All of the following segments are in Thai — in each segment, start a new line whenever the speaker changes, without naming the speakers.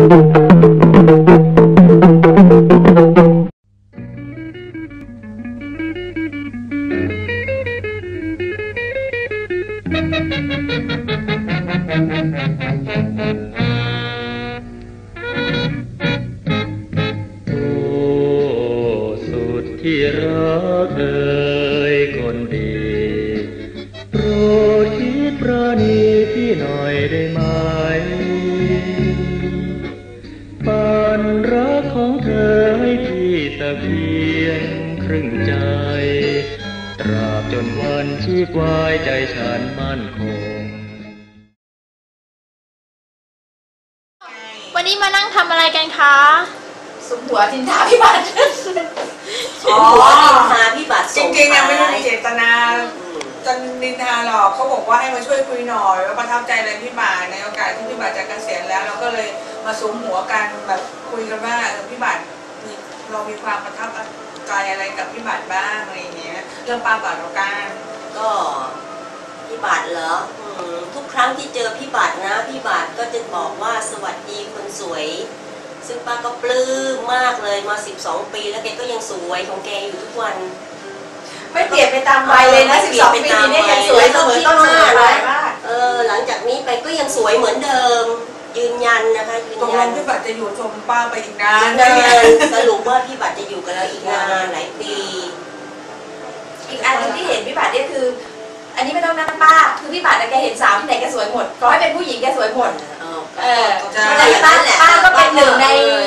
โนนี้มานั่ง
ทำอะไรกันคะ
สุมหัวทินทาพิบัติ
อ๋อนินทาพี่บัตร
จริงๆยังไม่ได้มีเจตนาจะนินทาหรอกเขาบอกว่าให้มาช่วยคุยหน่อยว่าประทับใจอะไรพี่บาทในโอกาสที่พี่บาทจะเกษียณแล้วเราก็เลยมาสวมหัวกันแบบคุยกันว่าเออพี่บาทมีเรามีความประทับใจอะไรกับพี่บาทบ้างอะไรอย่างเงี้ยเรื่องปาก่อนแล้วกัน
ก็พี่บัตรเหรออืม ทุกครั้งที่เจอพี่บัตรนะพี่บัตรก็จะบอกว่าสวัสดีคนสวย ซึ่งป้าก็ปลื้มมากเลยมา 12 ปีแล้วแกก็ยังสวยของแกอยู่ทุกวัน
ไม่เปลี่ยนไปตามวัยเลยนะ 12 ปีนี้ยังสวยเสมอต้นเสมอปลายมาก
เออหลังจากนี้ไปก็ยังสวยเหมือนเดิม ยืนยันนะคะยืน
ตกล
ยัน
งพี่บาทจะอยู่ชมป้าไปอีกนาน
นานสรุปว่าพี่บัตรจะอยู่กับเราอีกนานหลายปี
อีกอันหนึงที่เห็นพี่บัติเนี่ยคือ อันนี้ไม่ต้องนั่งป้า คือพี่บัติแกเห็นสาวที่ไหนแกสวยหมดขอให้เป็นผู้หญิงแกสวยหมด
เออ
เออ
ก็
ใช่
ก็อย่างนั้นแหละ
ป้าก็เป็นหนึ่งใน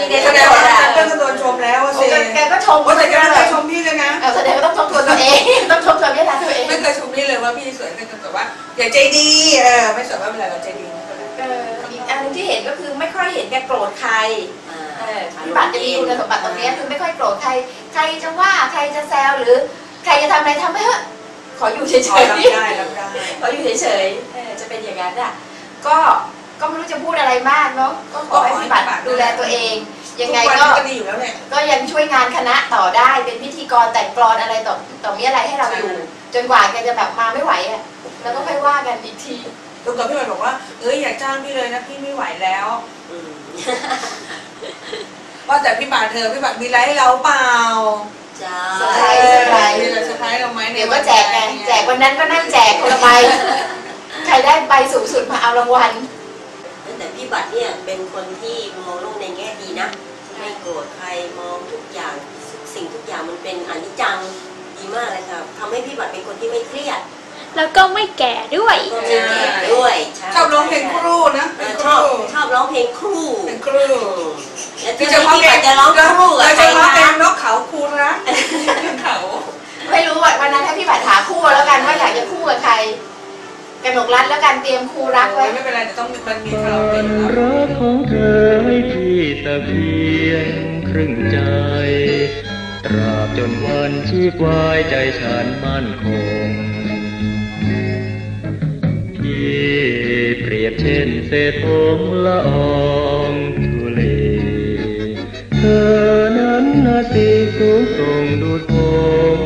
ใน
แสดงว่าเรื่องก็โดนชมแล้วว่า
โอ้
สิ
แกแกก็ชม
ว่าแต่แกไม่เคยชมพี่เลยนะ
เออแสดงว่าต้องชมตัวตัวเอง ต้องชมตัวพี่รัตัวเอง
ไม่เคยชมพี่เลยว่าพี่สวยแต่แบบว่าอย่าใจดีเออไม่สวยไม่เป็นไรเราใจดีไม่เป็นไร
เอออีกอันหนึงที่เห็นก็คือไม่ค่อยเห็นแกโกรธใคร
อ่า
เออพี่บัตรจะมีคุณสมบัติตรงเนี้ยคือไม่ค่อยโกรธใคร ใครจะว่าใครจะแซวหรือ ใครจะทำอะไรทำไปเถอะ ขออยู่เฉย
ขอรับ
ๆ
ได้รับได้
เขาอยู่เฉยๆเออจะเป็นอย่างนั้นอะก็ก็ไม่รู้จะพูดอะไรมากเนาะก็ขอให้พี่บัตรดูแลตัวเอง ยังไง
ทุ
ก็
วันก็ดีอยู่แล้วเนี่ย
ก็ยังช่วยงานคณะต่อได้เป็นพิธีกรแต่งกลอนอะไรต่อต่อมีอะไรให้เราอยู่ จนกว่าแกจะแบบมาไม่ไหวอะแล้วก็ค่อยว่ากันอีกที
ลุงกับพี่บอลบอกว่าเอ้ยอย่าจ้างพี่เลยนะพี่ไม่ไหวแล้ว
อืม
ว่าแต่พี่บาทเธอพี่บาทมีอะไรให้เราเปล่า
จ้า
เซอร์ไพรส์เซอร์ไพรส์
มีอะไรเซอร์ไพรส์เราไหมใน
เดี๋ยวก็แจกไงแจกวันนั้นก็นั่งแจกคนละใบใครได้ใบสูงสุดมาเอารางวัล
แต่พี่บัตรเนี่ยเป็นคนที่มองโลกในแง่ดีนะ ไม่โกรธใครมองทุกอย่างสิ่งทุกอย่างมันเป็นอนิจจังดีมากเลยค่ะทำให้พี่บัตรเป็นคนที่ไม่เครียด
แล้วก็ไม่แก่ด้วย
ก็ไม่แก่ด้วยใช
อบร้องเพลงครูนะ
เอ
เป็น
อ
ค
ชอบ
รู
ชอบร้องเพลงครู
เป็นครู
แล้ว
คือ
ที่
เฉพาะ
พี่
เพล
บั
ง
ตรจะร้องครูกับ
โดย
ใค
เฉ
ร
พาะเพล
นะ
งนกเขาครูรักเขา
ไม่รู้ว่าวันนั้นให้พี่บัตรหาคู่แล้วกันว่าอยากจะคู่กับใครกนกรัฐแล้วกันเตรียมคู่รักไว้
ไม่เป็นไรแต่ต้องมันมี
ปั
คาราโอเกะ
น
อยู่แล้ว
รักของเธอให้พี่แต่เพียงครึ่งใจ ตราบจนวันชีพวายใจฉันมั่นคงพี่เปรียบเช่นเศษผงละอองทุเลเธอนั้นนาสีสูงส่งดูดผม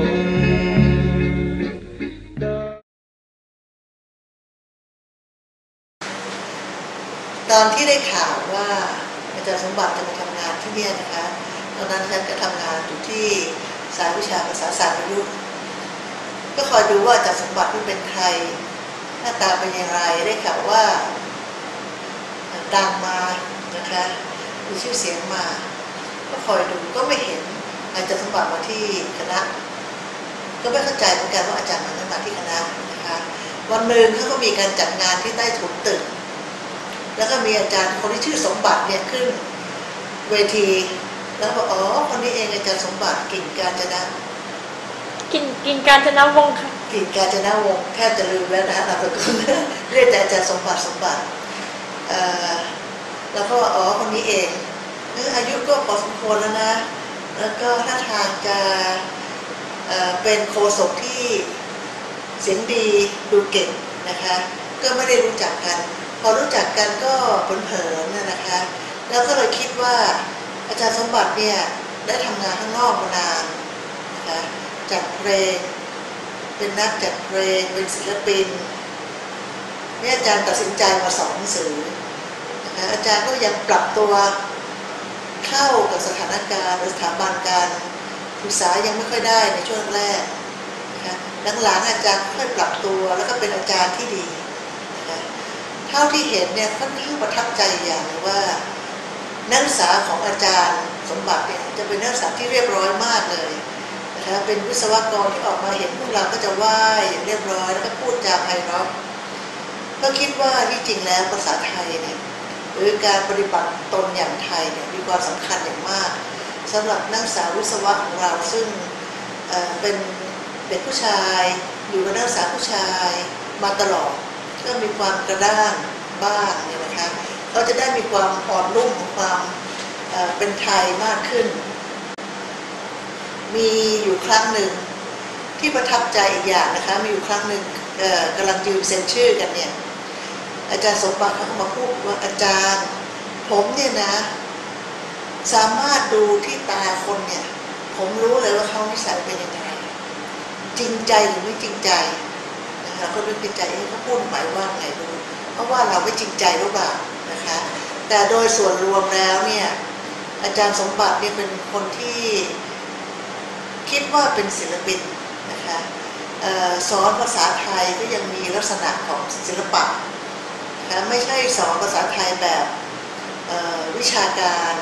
ตอนที่ได้ข่าวว่าอาจารย์สมบัติจะมาทำงานที่นี่นะคะ ตอนนั้นฉันก็ทำงานอยู่ที่สายวิชาภาษาศาสตร์ประยุกต์ก็คอยดูว่าอาจารย์สมบัติเป็นใครหน้าตาเป็นอย่างไรได้ข่าวว่าดังมานะคะมีชื่อเสียงมา คอยดูก็ไม่เห็นอาจารย์สมบัติมาที่คณะ ก็ไม่เข้าใจเหมือนกันว่าอาจารย์มันมาที่คณะนะคะวันหนึ่งเขาก็มีการจัดงานที่ใต้ถุนตึก แล้วก็มีอาจารย์คนที่ชื่อสมบัติเนี่ยขึ้นเวที แล้วบอกอ๋อคนนี้เองอาจารย์สมบัติกิ่งการจนะ
กินกินการชนะวงศ์ค่ะ
กิ่งการจนะวงศ์แทบจะลืมแล้วนะฮะนามสกุลเรียกแต่อาจารย์สมบัติสมบัติเอ่อแล้วก็อ๋อคนนี้เอง เอออายุก็พอสมควรแล้วนะ แล้วก็ท่าทางจะเป็นโคศกที่เสียงดีดูเก่งนะคะ ก็ไม่ได้รู้จักกัน พอรู้จักกันก็เผินๆนะนะคะ แล้วก็เลยคิดว่าอาจารย์สมบัติเนี่ยได้ทำงานข้างนอกมานานนะคะจัดเพลงเป็นนักจัดเพลงเป็นศิลปินนี่อาจารย์ตัดสินใจมาสอนหนังสือนะคะอาจารย์ก็ยังปรับตัว เข้ากับสถานการณ์สถาบันการศึกษายังไม่ค่อยได้ในช่วงแรกนะคะหลังๆอาจารย์ค่อยปรับตัวแล้วก็เป็นอาจารย์ที่ดีนะคะเท่าที่เห็นเนี่ยค่อนข้างประทับใจอย่างหนึ่งว่านักศึกษาของอาจารย์สมบัติเนี่ยจะเป็นนักศึกษาที่เรียบร้อยมากเลยนะคะเป็นวิศวกรที่ออกมาเห็นพวกเราก็จะไหว้อย่างเรียบร้อยแล้วก็พูดจาไพเราะก็คิดว่าที่จริงแล้วภาษาไทยเนี่ย หรือการปฏิบัติตนอย่างไทยเนี่ยมีความสำคัญอย่างมากสำหรับนักศึกษาวิศวะของเราซึ่งเเป็นเด็กผู้ชายอยู่กับนักศึกษาผู้ชายมาตลอดก็มีความกระด้างบ้างเนี่ยนะคะเขาจะได้มีความอ่อนนุ่มของความเเป็นไทยมากขึ้น มีอยู่ครั้งหนึ่งที่ประทับใจอีกอย่างนะคะ มีอยู่ครั้งหนึ่งกำลังยืนเซ็นชื่อกันเนี่ย อาจารย์สมบัติเขาก็มาพูดว่าอาจารย์ ผมเนี่ยนะ สามารถดูที่ตาคนเนี่ย ผมรู้เลยว่าเขานิสัยเป็นยังไงจริงใจหรือไม่จริงใจนะคะก็นึกในใจเอ๊ะเขาพูดหมายว่าไงรู้เพราะว่าเราไม่จริงใจหรือเปล่านะคะ แต่โดยส่วนรวมแล้วเนี่ยอาจารย์สมบัติเนี่ยเป็นคนที่คิดว่าเป็นศิลปินนะคะออสอนภาษาไทยก็ยังมีลักษณะของศิลปะ นะไม่ใช่สอนภาษาไทยแบบวิชาการ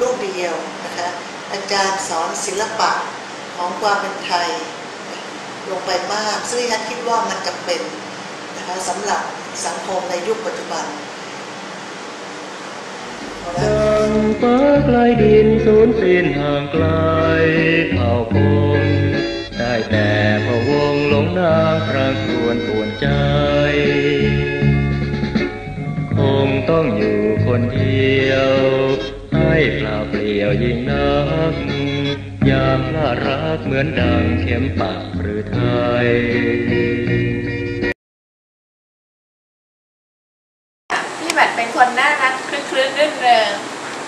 รูปเดียวนะคะอาจารย์สอนศิลปะของความเป็นไทยลงไปมาก ซึ่งฉันคิดว่ามันจำเป็นนะคะสำหรับสังคมในยุคปัจจุบัน
ดังฟ้าไกลดินสูญสิ้นห่างไกลเผ่าพงได้แต่พะวงหลงนางครางครวญ องอยู่คนเดียว ให้เปล่าเปลี่ยวยิ่งนัก ยามพลาดรักเหมือนดังเข็มปักหรือไทย
พี่บัตรเป็นคนน่ารักคลึกคลื้นรื่นเริง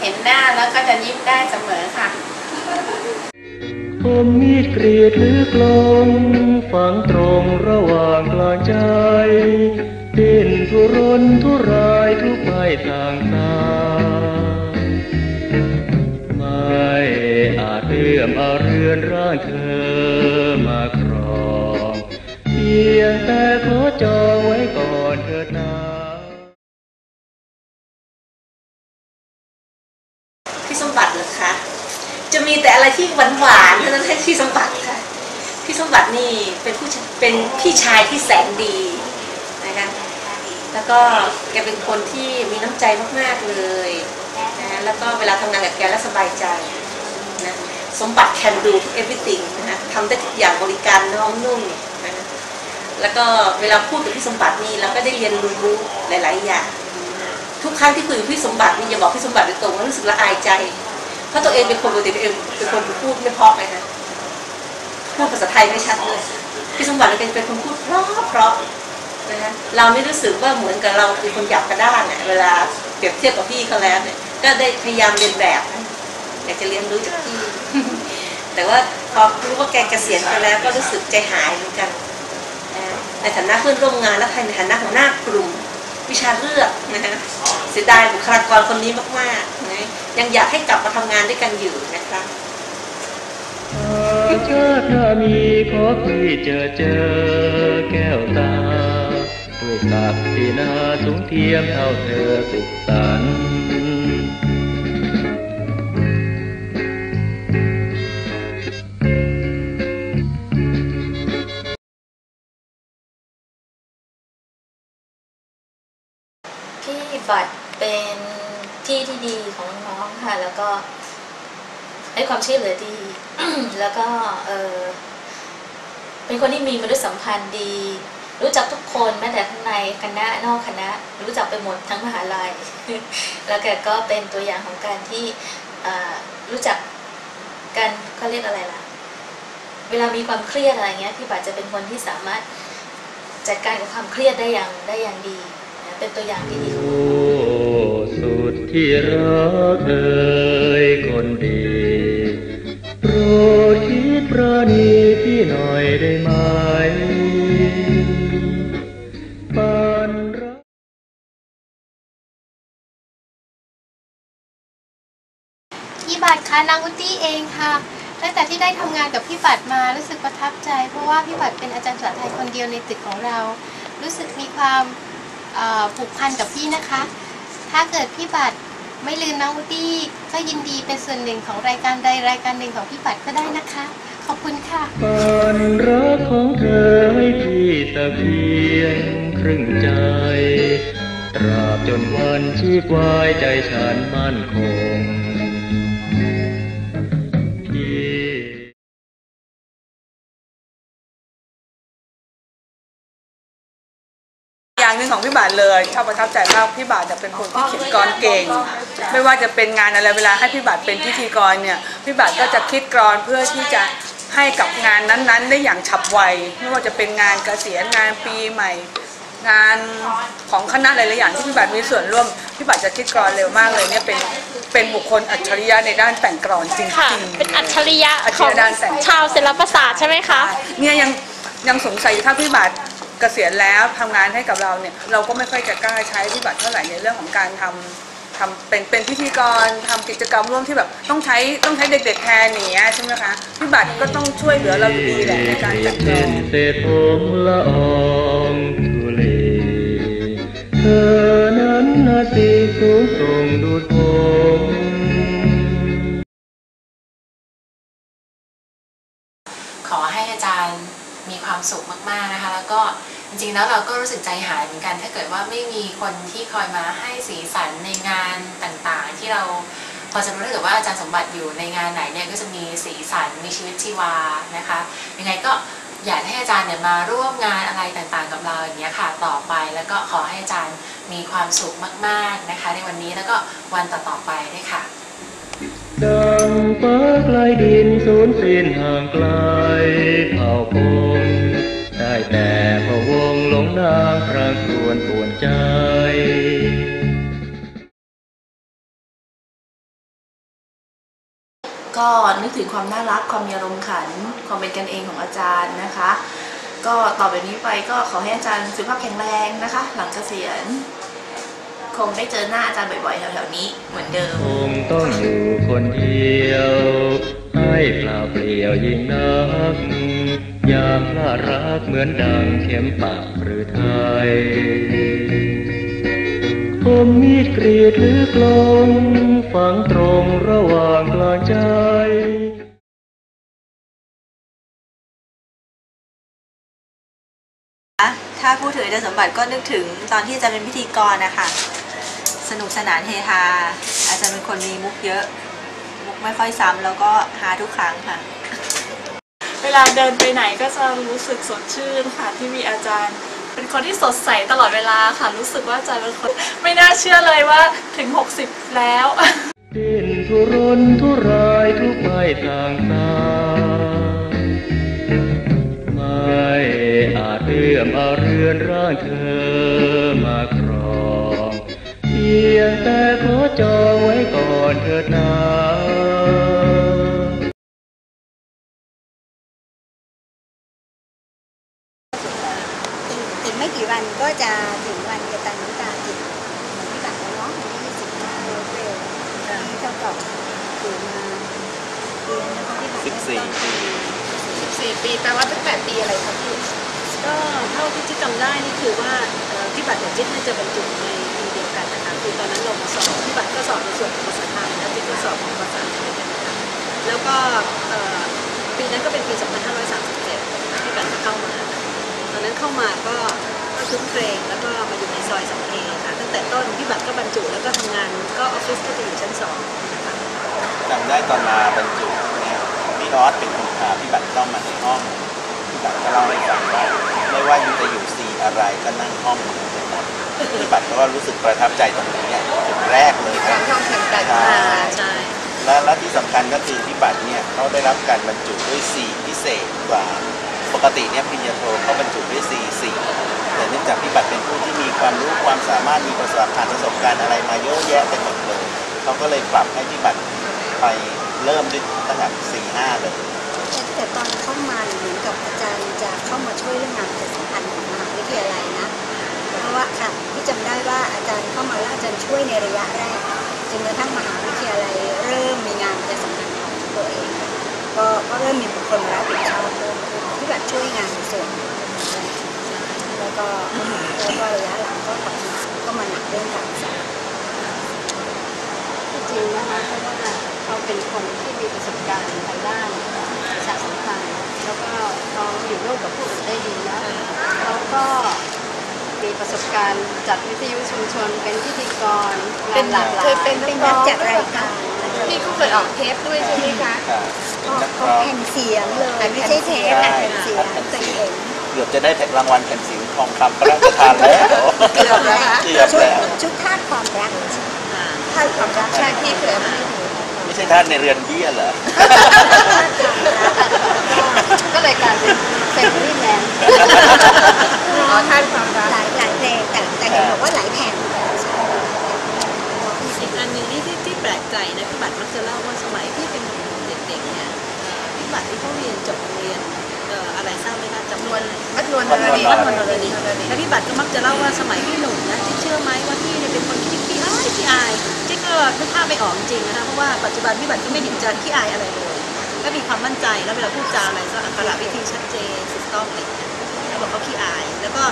เห็นหน้าแล้วก็จะยิ้มได้เสมอค่ะ
ผมมีดกรีดหรือกลมฝังตรงระหว่างกลางใจ ดินทุรนทุรายทุกไม่ทางตา ไม่อาจเอื้อมเอาเรือนร่างเธอมาครองเพียงแต่ขอจองไว้ก่อนเถิดนา
พี่สมบัติเหรอคะ จะมีแต่อะไรที่หวานหวานๆเท่านั้นให้พี่สมบัติค่ะ พี่สมบัตินี่เป็นผู้เป็นพี่ชายที่แสนดี แล้วก็แกเป็นคนที่มีน้ำใจมากๆเลยนะแล้วก็เวลาทำงานกับแกแล้วสบายใจนะสมบัติ can do everything นะทำได้ทุกอย่างบริการน้องนุ่มนะแล้วก็เวลาพูดกับพี่สมบัตินี่เราก็ได้เรียนรู้หลาย ๆ อย่าง ทุกครั้งที่คุยกับพี่สมบัตินี่อย่าบอกพี่สมบัติโดยตรงว่ารู้สึกละอายใจ เพราะตัวเองเป็นคนปกติตัวเองเป็นคนพูดไม่เพาะเลยนะพูดภาษาไทยไม่ชัดเลยพี่สมบัติเป็นเป็นคนพูดเพราะเพราะ นะฮะเราไม่รู้สึกว่าเหมือนกับเราเป็นคนหยาบกระด้างเนี่ยเวลาเปรียบเทียบกับพี่เขาแล้วเนี่ย ก็ได้พยายามเรียนแบบนะอยากจะเรียนรู้จากพี่ แต่ว่าพอรู้ว่าแกเกษียณไปแล้วก็รู้สึกใจหายเหมือนกันในฐานะเพื่อนร่วมงานและในฐานะของหน้ากลุ่มวิชาเลือกนะฮะเสียดายบุคลากรคนนี้มากๆนะยังอยากให้กลับมาทำงานด้วยกันอยู่นะครับ
หากชาติหน้ามีขอพี่เจอเจอแก้วตา ตักที่นาสูงเทียมเท่าเธอสุขสันต์
พี่บัตรเป็นที่ที่ดีของน้องค่ะ แล้วก็ให้ความช่วยเหลือดี แล้วก็เออเป็นคนที่มีมนุษยสัมพันธ์ดี รู้จักทุกคนแม้แต่ทั้งในคณะนอกคณะ รู้จักไปหมดทั้งมหาลัย แล้วแกก็เป็นตัวอย่างของการที่รู้จักกันเขาเรียกอะไรล่ะ เวลามีความเครียดอะไรเงี้ยพี่บัตรจะเป็นคนที่สามารถจัดการกับความเครียดได้อย่างได้อย่างดีเป็นตัวอย่างที่ดีของ
สุดที่รักเอ่ยคนดี พี่
บัตรคะนางวุตี้เองค่ะ ตั้งแต่ที่ได้ทำงานกับพี่บัตรมารู้สึกประทับใจ เพราะว่าพี่บัตรเป็นอาจารย์ภาษาไทยคนเดียวในตึกของเรา รู้สึกมีความผูกพันกับพี่นะคะ ถ้าเกิดพี่บัตรไม่ลืมน้องวุตี้ก็ยินดีเป็นส่วนหนึ่งของรายการใดรายการหนึ่งของพี่บัตรก็ได้นะคะ ขอบคุณค่ะ
ฝันรักของเธอให้พี่แต่เพียงครึ่งใจตราบจนวันชีพวายใจฉันมั่นคง
อย่างหนึ่งของพี่บาทเลยชอบประทับใจมากพี่บาทจะเป็นคนที่เขียนกรเก่ง ไม่ว่าจะเป็นงานอะไรเวลาให้พี่บาทเป็นพิธีกรเนี่ยพี่บาทก็จะคิดกรอนเพื่อที่จะให้กับงานนั้นๆ ได้อย่างฉับไวไม่ว่าจะเป็นงานเกษียณงานปีใหม่ งานของคณะหลายๆอย่างที่พี่บาทมีส่วนร่วมพี่บาทจะคิดกรอนเร็วมากเลยเนี่ยเป็นเป็นบุคคลอัจฉริยะในด้านแต่งกรอนจริง
ค่ะ
ๆ
เป็นอัจฉริยะ
อัจฉ
ขอ
ริ
ง
ยะด้านแต่ง
ชาวศิลปศาสตร์ใช่ไหมคะ
เนี่ยยังยังสงสัยอยู่ถ้าพี่บัตร เกษียณแล้วทำงานให้กับเราเนี่ยเราก็ไม่ค่อยจะกล้าใช้พี่บัตรเท่าไหร่ในเรื่องของการทำทำเป็นเป็นพิธีกรทำกิจกรรมร่วมที่แบบต้องใช้ต้องใช้เด็กๆแทนอย่างเงี้ยใช่ไหมคะพี่บัตรก็ต้องช่วยเหลือเราอยู่ดีแหละในการจัดกร
เป็
อนง
เศษผมละอองทุเลเธอนั้นนาสีสูงส่งดูดผม
ดว่าไม่มีคนที่คอยมาให้สีสันในงานต่างๆ ที่เราพอจะรู้ถ้าเกิดว่าอาจารย์สมบัติอยู่ในงานไหนเนี่ยก็จะมีสีสันมีชีวิตชีวานะคะยังไงก็อยากให้อาจารย์เนี่ยมาร่วมงานอะไรต่างๆกับเราอย่างเงี้ยค่ะต่อไปแล้วก็ขอให้อาจารย์มีความสุขมาก ๆนะคะ ในวันนี้แล้วก็วันต่อๆไปด้วยค่ะ
ดังฟ้าไกลดินสูญสิ้นห่างไกล
ถึงความน่ารักความมีอารมณ์ขัน ความเป็นกันเองของอาจารย์นะคะ ก็ต่อไปนี้ไปก็ขอให้อาจารย์สุขภาพแข็งแรงนะคะ หลังเกษียณคงได้เจอหน้าอาจารย์บ่อยๆแถวๆนี้เหมือนเดิม
คงต้องอยู่คนเดียวให้เปล่าเปลี่ยวยิ่งนักยามพลารักเหมือนดังเข็มปักหรือไทยคมมีดกรีดหรือกลมฝังตรงระหว่างกลางใจ
ถ้าพูดถึงอาจารย์สมบัติก็นึกถึงตอนที่อาจารย์เป็นพิธีกรนะคะสนุกสนานเฮฮาอาจารย์เป็นคนมีมุกเยอะ มุกไม่ค่อยซ้ำแล้วก็ฮาทุกครั้งค่ะ
เวลาเดินไปไหนก็จะรู้สึกสดชื่นค่ะที่มีอาจารย์ เป็นคนที่สดใสตลอดเวลาค่ะรู้สึกว่าอาจารย์เป็นคนไม่น่าเชื่อเลยว่าถึง 60 แล้ว
ดิ้นทุรนทุรายทุกไม่ต่างตา อมเอาเรือนร่างเธอมาครองเพียงแต่ขอจองไว้ก่อนเถิดนา
อีกไม่กี่วันก็จะถึงวันกตัญญูตาจิตเหมือนที่บัตรแล้วเนาะวันที่ยี่สิบห้าเร็วๆที่เจ้าเก่าอยู่มาเรียนนะคะที่บัตร
สิบสี่ปี
14ปีแปลว่าตั้งแต่ปีอะไรคะพี่
ก็เท่าที่จิ๊บจำได้นี่คือว่าพี่บัตรกับจิ๊บน่าจะบรรจุในปีเดียวกันนะคะคือตอนนั้นเรามาสอบพี่บัตรก็สอบในส่วนของภาษาไทยแล้วจิ๊บก็สอบของภาษาอังกฤษนะคะแล้วก็ปีนั้นก็เป็นปี 2537ที่บัตรเข้ามา ตอนนั้นเข้ามาก็ก็คุ้นเครงแล้วก็มาอยู่ในซอยสำเพ็งค่ะตั้งแต่ต้นพี่บัตรก็บรรจุแล้วก็ทำงานก็ออฟฟิศก็จะอยู่ชั้นสองนะคะ
จำได้ตอนมาบรรจุเนี่ยพี่ออสเป็นคนพาพี่บัตรเข้ามาในห้องพี่บัตรก็เล่าให้ฟังว่า ว่าอยู่จะอยู่ซีอะไรก็นั่งห้องเหมือนกันหมดพี่บัตรก็รู้สึกประทับใจตรงนี้เนี่ยจุดแรกเลยครับ
ห้องแข่งกัน
ใช่
ใช่
และและที่สำคัญก็คือพี่บัตรเนี่ยเขาได้รับการบรรจุด้วย C พิเศษกว่าปกติเนี่ยปริญญาโทเขาบรรจุด้วย C 4แต่เนื่องจากพี่บัตรเป็นผู้ที่มีความรู้ความสามารถมีประสบการณ์ประสบการณ์อะไรมาเยอะแยะไปหมดเลยเขาก็เลยปรับให้พี่บัตรไปเริ่มด้วยตั้งแต่4 5เลย
แต่ตอนเข้ามาเหมือนกับอาจารย์ะเข้ามาช่วยเรื่องงานประชาสัมพันธ์ของมหาวิทยาลัยนะ เพราะว่าค่ะที่จำได้ว่าอาจารย์เข้ามาแล้วอาจารย์ช่วยในระยะแรกจนกระทั่งมหาวิทยาลัยเริ่มมีงานประชาสัมพันธ์ของตัวเอง ก็ก็เริ่มมีบุคคลรับผิดชอบที่แบบช่วยงานส่วนแล้วก็แล้วก็ระยะหลังก็กลับมาก็มาหนักเรื่องการศึกษา
จริงนะคะเพราะว่าเขาเป็นคนที่มีประสบการณ์ในด้าน ประชาสัมพันธ์แล้วก็เขาอยู่ร่วมกับผู้อื่นได้ดีแล้วเขาก็มีประสบการณ์จัดวิทยุชุมชนเป็นพิธีกรงานหลากหลาย
เคยเป็นนักจัดรายการ
พี่ก็เคยออกเทปด้วยใช่ไหมคะ
ค่ะเป็นนัก
เขา
ร้อง
แผ่นเสียงเลยไม่ใช่เทปแต่แผ่นเสียงเคยเห็น
เกือบจะได้แผ่นรางวัลแผ่นเสียงทองคำพระราชทานแล้ว
เกือบแล้วคะ
เกือบ
ชุด
แล้ว
ชุดทาสความรักทาสความรักใช่พี่เคยเอามาให้ดู
ไม่ ใช่ท่านในเรือนเบี้ยเหรอ
ก็เลยกลายเป็นเฟรนลี่แมน
อ๋อทาสความรักหลายหลายเพลงแต่แต่เห็นบอกว่าหลายแผ่นใช่
อีกอันหนึ่งนี่ที่ที่แปลกใจนะพี่บัตรมักจะเล่าว่าสมัยที่เป็นเด็กๆเนี่ยเอ่อพี่บัตรที่เขาเรียนจบโรงเรียนเอ่ออะไรทราบไหมคะจำนวน
วัดนวล
วัดนวล
วัดนวลนรดีแล้วพี่บัตรก็มักจะเล่าว่าสมัยพี่หนุ่มนะที่เชื่อไหมว่าพี่เนี่ยเป็นคน ขี้ขี้อายเจ๊ก็นึกภาพไม่ออกจริงๆนะคะเพราะว่าปัจจุบันพี่บัตรก็ไม่เห็นจะขี้อายอะไรเลยก็มีความมั่นใจแล้วเวลาพูดจาอะไรก็อักขระวิธีชัดเจนถูกต้องอะไรอย่างเงี้ยแล้วบอกเขาขี้อาย แล้วก็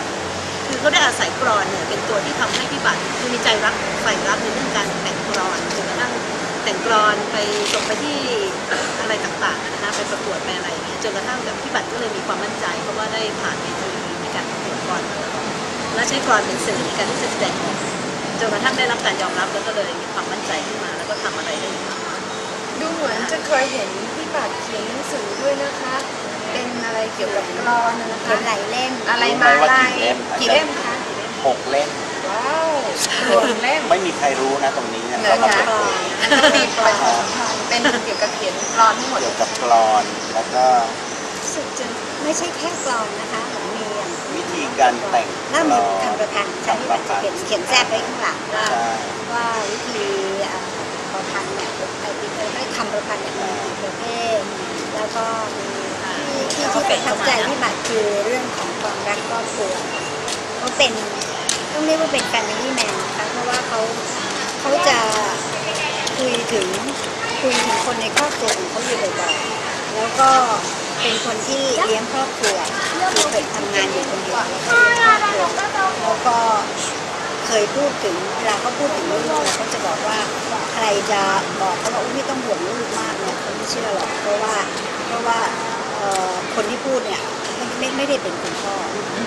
คือเขาได้อาศัยกรอนเนี่ยเป็นตัวที่ทำให้พี่บัตรคือมีใจรักใฝ่รักในเรื่องการแต่งกรอนจนกระทั่งแต่งกรอนไปส่งไปที่อะไรต่างๆนะคะไปประกวดไปอะไรอย่างเงี้ยจนกระทั่งแบบพี่บัตรก็เลยมีความมั่นใจ เพราะว่าได้ผ่านเวทีในการประกวดกรอนมาตลอดและใช้กรอนเป็นสื่อในการที่จะแสดงออก จนกระทั่งได้รับการยอมรับแล้วก็เลยมีความมั่นใจขึ้นมาแล้วก็ทำอะไรได้มาก
ดูเหมือนจะเคยเห็นพี่บัตรเขียนหนังสือด้วยนะคะ เป็นอะไรเกี่ยวกับกรอนนะนะ
เขีย
คะ
นหลายเล่ม
อะไรมา
รู้ไหมว่า
ลา
กี่
ย
เล่ม
กี่เล่มคะ
หกเล่ม
ว้าวหกเล่ม
ไม่มีใครรู้นะตรงนี้นะ
เหร
เรา
อ
มา
คะ
เปิดเผย
ต้องมีประชาสัมพันธ์เป็นเกี่ยวกับเขียนกรอนทั้งหมด
เกี่ยวกับกรอนแล้วก็
รู้สึกจะไม่ใช่แค่กลอนนะคะเหมือนมีอย่าง
วิธี การแต่งก
ถ้ารมี
อน
คำประพันธ์ใช่ที่มันจะเขียนเขียนแทรกไว้ข้างหลังว่า
ใช่
ว่าวิธีเอ่อประพันธ์เนี่ยไอ้ที่เขาให้คำประพันธ์เนี่ยมีกี่ประเภทแล้วก็มีที่ที่ที่ประทับใจที่บัตรคือเรื่องของความรักครอบครัวเขาเป็นต้องเรียกว่าเป็นแฟมิลี่แมนนะคะเพราะว่าเขาเขาจะคุยถึงคุยถึงคนในครอบครัวของเขาอยู่บ่อยๆแล้วก็ เป็นคนที่เลี้ยงครอบครัวคือเคยทำงานอยู่คนเดียวแล้วก็เลี้ยงครอบครัวแล้วก็เคยพูดถึงเวลาเขาพูดถึงลูกเขาจะบอกว่าใครจะบอกเขาว่าอุ๊ยไม่ต้องห่วงลูกมากเนี่ยเขาไม่เชื่อหรอกเพราะว่าเพราะว่าคนที่พูดเนี่ยไม่ไม่ได้เป็นคุณพ่อ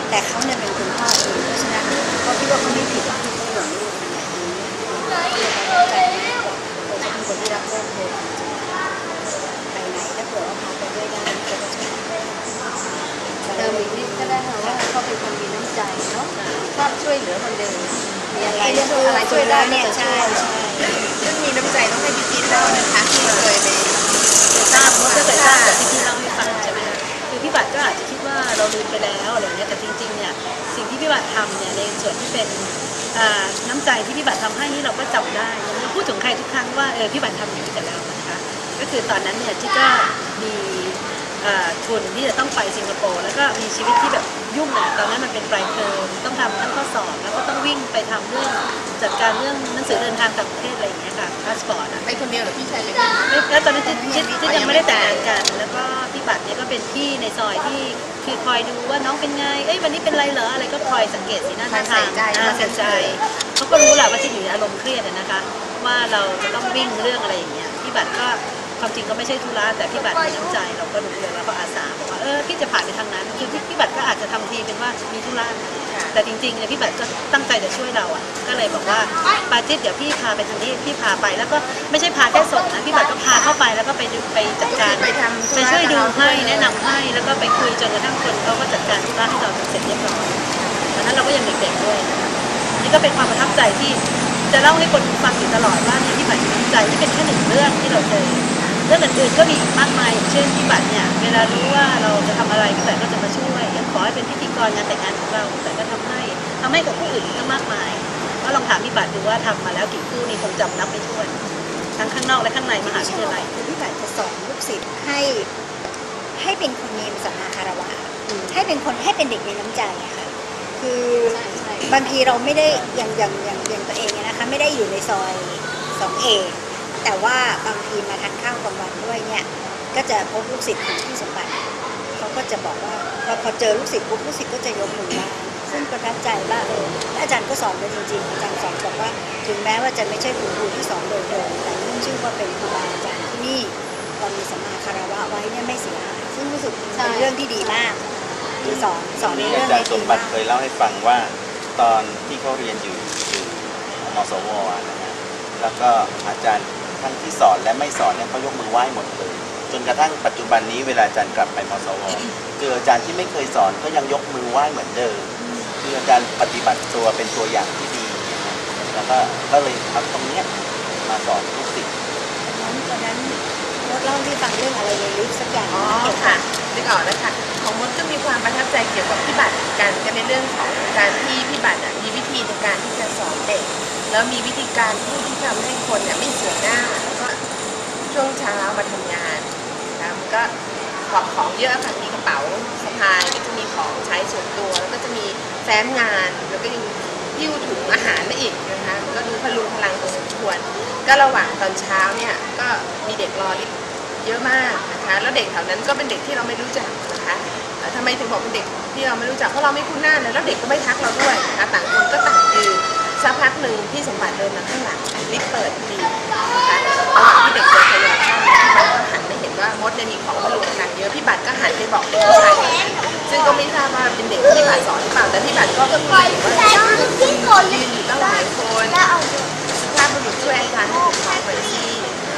แต่เขาเนี่ยเป็นคุณพ่อเองเพราะฉะนั้นเขาคิดว่าเขาไม่ผิดหรอกที่เขาห่วงลูกขนาดนี้เขาเลยเขาเป็นคนที่รักครอบครัวจริงๆไปไหนถ้า เผื่อว่าพาไปด้วยได้เขาก็จะ
เติมอีกนิดก็ได้ค่ะว่าเขาเป็นคนมีน้ำใจเนาะชอบช่วยเหลือคนเดินมีอะไร
ไอ้เรื่อง
ช่วยอะไรช่วยได้
เนี่ยใช่
วย
ใช่
เรื่องมีน้ำใจต้องให้พี่จิ๊ดเล่านะคะที่เคยไป
ทราบว่าก็เคยทราบจากที่พี่เล่าให้ฟังใช่ไหมคือพี่บัตรก็อาจจะคิดว่าเราลืมไปแล้วอะไรเงี้ยแต่จริงๆเนี่ยสิ่งที่พี่บัตรทำเนี่ยในส่วนที่เป็นน้ำใจที่พี่บัตรทำให้นี่เราก็จำได้เราพูดถึงใครทุกครั้งว่าเออพี่บัตรทำอย่างนี้กันแล้ว ก็คือตอนนั้นเนี่ยที่ก็มีอ่าทุนที่จะต้องไปสิงคโปร์แล้วก็มีชีวิตที่แบบยุ่งอะตอนนั้นมันเป็นปลายเทอมต้องทำทั้งข้อสอบแล้วก็ต้องวิ่งไปทำเรื่องจัดการเรื่องหนังสือเดินทางต่างประเทศอะไรอย่างเงี้ยค่ะพาสปอร์ตอะ
ไปคนเดียวหรือพี่ชายไปด้วยคะ
ไม่แล้วตอนนั้นจิ๊ดจิ๊ดจิ๊ดยังไม่ได้แต่งงานกัน แล้วก็พี่บัตรเนี่ยก็เป็นพี่ในซอยที่คือคอยดูว่าน้องเป็นไงเอ้ยวันนี้เป็นไรเหรออะไรก็คอยสังเกตสีหน้าท่าทางอ่าใส่ใจเขาก็รู้แหละว่าจิ๊ดอยู่ในอารมณ์เครียดอะนะคะ ว่าเราจะต้องวิ่งเรื่องอะไรอย่างเงี้ยพี่บัตรก็ ความจริงก็ไม่ใช่ธุระแต่พี่บัตรมีน้ำใจเราก็รู้เลยว่าเขาอาสาบอกว่าเออพี่จะผ่านไปทางนั้นคือพี่พี่บัตรก็อาจจะทำทีเป็นว่ามีธุระแต่จริงๆเนี่ยพี่บัตรก็ตั้งใจจะช่วยเราอะก็เลยบอกว่าปาจิตเดี๋ยวพี่พาไปทางนี้พี่พาไปแล้วก็ไม่ใช่พาแค่ส่งนะพี่บัตรก็พาเข้าไปแล้วก็ไปดูไปจัดการ
ไปทำธุ
ไประช่วยดูให้แนะนำให้แล้วก็ไปคุยจนกระทั่งคนเขาก็จัดการธุระให้เราเสร็จเรียบร้อยตอนนั้นเราก็ยังเด็กๆด้วยนะคะนี่ก็เป็นความประทับใจที่จะเล่าให้คนฟังอยู่ตลอดว่าเนี่ยพี่บัตรมีน้ำใจที่เป็นแค่หนึ่งเรื่องที่เราเจอ เรื่องอื่นๆก็มีอีกมากมายอย่างเช่นพี่บัตรเนี่ยเวลารู้ว่าเราจะทำอะไรพี่บัตรก็จะมาช่วยอย่างขอให้เป็นพิธีกรงานแต่งงานของเราพี่บัตรก็ทำให้ทำให้กับผู้อื่นอีกตั้งมากมายก็ลองถามพี่บัตรดูว่าทำมาแล้วกี่คู่นี่คงจำนับไม่ถ้วนทั้งข้างนอกและข้างในมหาวิทยาลัย
คือพี่บัตรจะสอนลูกศิษย์ให้ ให้เป็นคนมีสัมมาคารวะให้เป็นคนให้เป็นเด็กมีน้ำใจอะค่ะคือบางทีเราไม่ได้อย่างอย่างอย่างอย่างตัวเองเนี่ยนะคะไม่ได้อยู่ในซอยสองเอ แต่ว่าบางทีมาทานข้าวกลางวันด้วยเนี่ย ก็จะพบลูกศิษย์ของพี่สมบัติเขาก็จะบอกว่าพอพอเจอลูกศิษย์ปุ๊บลูกศิษย์ก็จะยกมือไหว้ซึ่งประทับใจว่าเออและอาจารย์ก็สอนเลยจริงๆอาจารย์สอนบอกว่า ถึงแม้ว่าจะไม่ใช่คุณครูที่สอนโดยตรงแต่ขึ้นชื่อว่าเป็นครูบาอาจารย์ที่นี่เรามีสัมมาคารวะไว้เนี่ยไม่เสียหายซึ่งรู้สึกเป็นเรื่องที่ดีมากคือสอนสอนใน
ที่
เรื่อ
อางจาร
นี้
ย์ส
ดี
มบั
มา
ติ
ก
เคยเล่าให้ฟังว่าตอนที่เขาเรียนอยู่อยู่มสวอะนะฮะแล้วก็อาจารย์ ทั้งที่สอนและไม่สอนเนี่ยเขายกมือไหว้หมดเลย จนกระทั่งปัจจุบันนี้เวลาอาจารย์กลับไปมสวเจออาจารย์ที่ไม่เคยสอนก็ยังยกมือไหว้เหมือนเดิมคืออาจารย์ปฏิบัติตัวเป็นตัวอย่างที่ดีแล้วก็ก็เลยเอาตรงเนี้ยมาสอนลูกศิษย์
ตอนนั้น เล่าที่ฟังเรื่องอะไรในลิฟสักอย่าง
อ๋อค่ะนึกออกแล้วค่ะ ของมดก็มีความประทับใจเกี่ยวกับพี่บัตรกันก็ในเรื่องของการที่พี่บัตรอะมีวิธีในการที่จะสอนเด็ก แล้วมีวิธีการพูดที่ทำให้คนเนี่ยไม่เสียหน้าแล้วก็ช่วงเช้ามาทำงานนะมันก็ขอบของเยอะค่ะมีกระเป๋าสะพายก็จะมีของใช้ส่วนตัว แล้วก็จะมีแฟ้มงานแล้วก็ยังยิ้วถุงอาหารมาอีกนะคะก็ดูพลุงพลังพอสมควรก็ระหว่างตอนเช้าเนี่ยก็มีเด็กรอลิฟ เยอะมากนะคะแล้วเด็กแถวนั้นก็เป็นเด็กที่เราไม่รู้จักนะคะเอ่อทำไมถึงบอกเป็นเด็กที่เราไม่รู้จักเพราะเราไม่คุ้นหน้าเลยแล้วเด็กก็ไม่ทักเราด้วยนะคะต่างคนก็ต่างยืนสักพักหนึ่งพี่สมบัติเดินมาข้างหลังลิฟต์เปิดพอดีนะคะระหว่างที่เด็กเดินทยอยเข้ามาพี่บัตรก็หันไปเห็นว่ามดเนี่ยมีของพลุงพลังเยอะพี่บัตรก็หันไปบอกเด็กผู้ชายคนนั้นซึ่งก็ไม่ทราบว่าเป็นเด็กที่พี่บัตรสอนหรือเปล่าแต่พี่บัตรก็อึ้งไปว่ายืนอยู่ตั้งหลายคนสุภาพบุรุษช่วยอาจารย์ให้ถึงของหน่อยสิ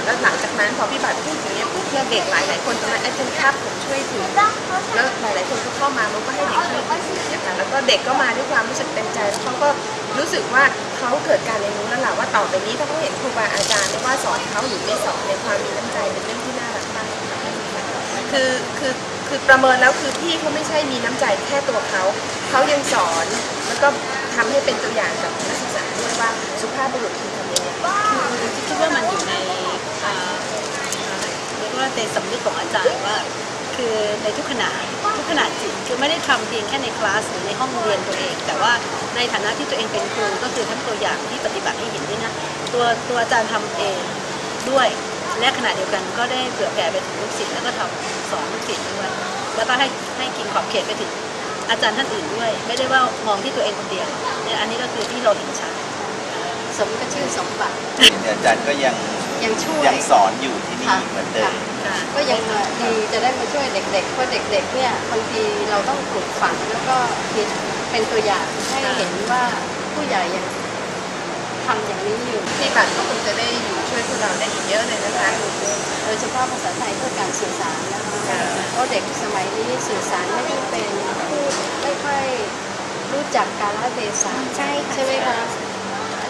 แล้วหลังจากนั้นพอพี่บัตรพูดอย่างนี้ยปุ๊บเนี่ยเด็กหลายหลายคนตรงนั้นไอ้เป็นครับผมช่วยถือแล้วหลายหลายคนก็เข้ามามันก็ให้เด็กช่วยถือนะคะแล้วก็เด็กก็มาด้วยความรู้สึกเต็มใจแล้วเขาก็รู้สึกว่าเขาเกิดการเรียนรู้แล้วแหละว่าต่อไปนี้ถ้าเขาเห็นครูบาอาจารย์ไม่ว่าสอนเขาหรือไม่สอนในความมีน้ำใจเป็นเรื่องที่น่ารักมากคือคือคือประเมินแล้วคือพี่เขาไม่ใช่มีน้ำใจแค่ตัวเขาเขายังสอนแล้วก็ทำให้เป็นตัวอย่างกับนักศึกษาด้วยว่าสุภาพบุรุษคือทำยังไง
คือคิดว่ามันอยู่ใน เรียกว่าในสำนึกของอาจารย์ว่า คือในทุกขณะทุกขณะจิตคือไม่ได้ทำเพียงแค่ในคลาสหรือในห้องเรียนตัวเอง แต่ว่าในฐานะที่ตัวเองเป็นครูก็คือทั้งตัวอย่างที่ปฏิบัติให้เห็นด้วยนะตัวตัวอาจารย์ทำเองด้วยและขณะเดียวกันก็ได้เผื่อแผ่ไปถึงลูกศิษย์แล้วก็ทำสอนลูกศิษย์ด้วยแล้วก็ให้ให้กินขอบเขตไปถึงอาจารย์ท่านอื่นด้วย ไม่ได้ว่ามองที่ตัวเองคนเดียวเนี่ยอันนี้ก็คือที่เราเห็นชัด
สมกับชื่อสมบัติ
อาจารย์ก็ยัง
ยังช่วย
ยังสอนอยู่ที่นี่เหมือนเดิม
ก็ยังดีจะได้มาช่วยเด็กๆเพราะเด็กๆเนี่ยบางทีเราต้องปลูกฝังแล้วก็เป็นตัวอย่างให้เห็นว่าผู้ใหญ่ยังทำอย่างนี้อยู่
พี่บัตรก็คงจะได้อยู่ช่วยพวกเราได้อีกเยอะเลยนะคะ
โดยเฉพาะภาษาไทยเพื่อการสื่อสารนะคะเพราะเด็กสมัยนี้สื่อสารไม่ได้เป็นพูดไม่ค่อยรู้จักกาลเทศะใช่ใช่ไหมคะอา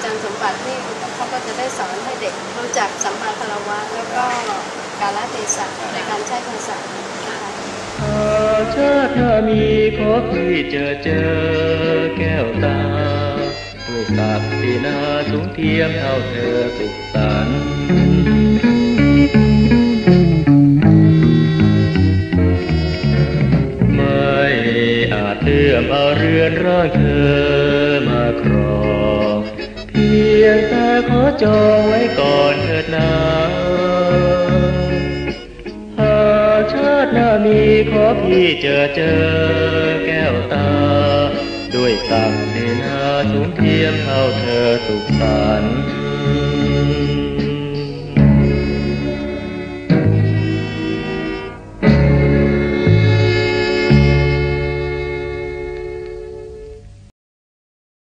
จารย์สมบัตินี่เขาก็จะได้สอนให้เด็กรู้จักสัมมาคารวะแล้วก็กาลเทศะในการใช้ภาษานะคะ
ถ้าชาติหน้ามีขอพี่เจอเจอแก้วตาด้วยศักดินาสูงเทียมเท่าเธอสุขสันต์ไม่อาจเลื่อมเอาเรือนร่างเธอมาครองเพียงแต่ขอจองไว้ก่อนเถิดนาหากชาติหน้ามีขอพี่เจอเจอแก้วตา ด้วยศักดินาสูงเทียมเท่าเธอสุขสันต์